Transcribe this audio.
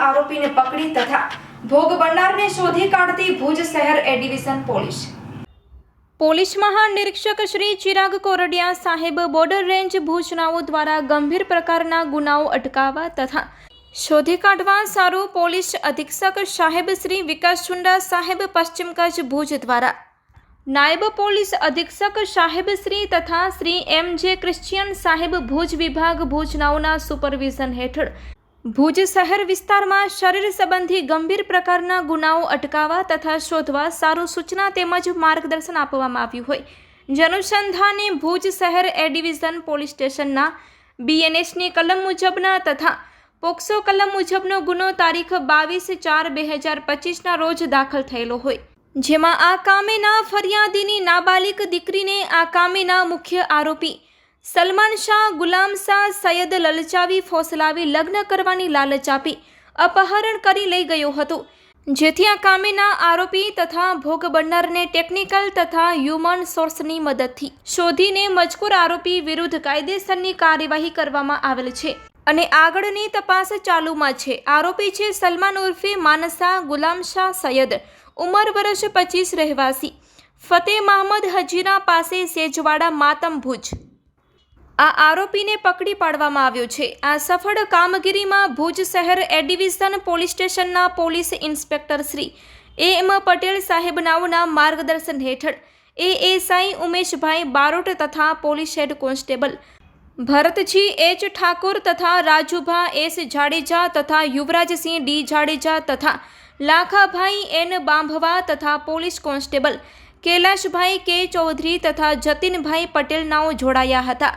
આરોપીને પકડી તથા ભોગ બનનારને શોધી કાઢતી ભુજ શહેર એ પોલીસ. પોલીસ મહાનિરીક્ષક શ્રી ચિરાગ કોરડિયા સાહેબ બોર્ડર રેન્જ ભુજનાઓ દ્વારા ગંભીર પ્રકારના ગુનાઓ અટકાવવા તથા શોધી કાઢવા સારું પોલીસ અધિક્ષક સાહેબ શ્રી વિકાસ ચુંડા સાહેબ પશ્ચિમ કચ્છ ભુજ દ્વારા નાયબ પોલીસ અધિક્ષક સાહેબ શ્રી તથા શ્રી એમ જે ક્રિશ્ચિયન સાહેબ ભુજ વિભાગ ભુજનાઓના સુપરવિઝન હેઠળ ભુજ શહેર વિસ્તારમાં શરીર સંબંધી ગંભીર પ્રકારના ગુનાઓ અટકાવવા તથા શોધવા સારું સૂચના તેમજ માર્ગદર્શન આપવામાં આવ્યું હોય. જનુસંધાને ભુજ શહેર એ ડિવિઝન પોલીસ સ્ટેશનના બીએનએસની કલમ મુજબના તથા પોક્સો કલમ મુજબનો ગુનો તારીખ બાવીસ ચાર બે હજાર પચીસના રોજ દાખલ થયેલો હોય. જેમાં આ કામેના ફરિયાદીની નાબાલિક દીકરીને આ કામેના મુખ્ય આરોપી સલમાન શાહ, ગુલામ શાહ, સૈયદ લલચાવી ફોસલાવી લગ્ન કરવાની લાલચ આપી અપહરણ કરી લઈ ગયો હતો. જેથી આ કામેના આરોપી તથા ભોગ બનનારને ટેકનિકલ તથા હ્યુમન સોર્સની મદદથી શોધીને મજકૂર આરોપી વિરુદ્ધ કાયદેસરની કાર્યવાહી કરવામાં આવેલ છે. અને આગળની તપાસ ચાલુમાં છે. આરોપી છે સલમાન ઉર્ફે માનસા, ગુલામ શાહ, સૈયદ, ઉંમર વર્ષ પચીસ રહેવાસી, ફતેહ મહમદ હજીરા પાસે સેજવાડા માતમ ભુજ. આ આરોપીને પકડી પાડવામાં આવ્યો છે. આ સફળ કામગીરીમાં ભુજ શહેર એ ડિવિઝન પોલીસ સ્ટેશનના police inspector Shri A M Patel સાહેબ નાઓના માર્ગદર્શન હેઠળ એએસઆઈ ઉમેશભાઈ બારોટ તથા police head constable Bharatji H Thakor તથા રાજુભા એસ જાડેજા તથા યુવરાજસિંહ ડી જાડેજા તથા લાખાભાઈ એન બાંભવા તથા પોલીસ કોન્સ્ટેબલ કૈલાશભાઈ કે ચૌધરી તથા જતીનભાઈ પટેલનાઓ જોડાયા હતા.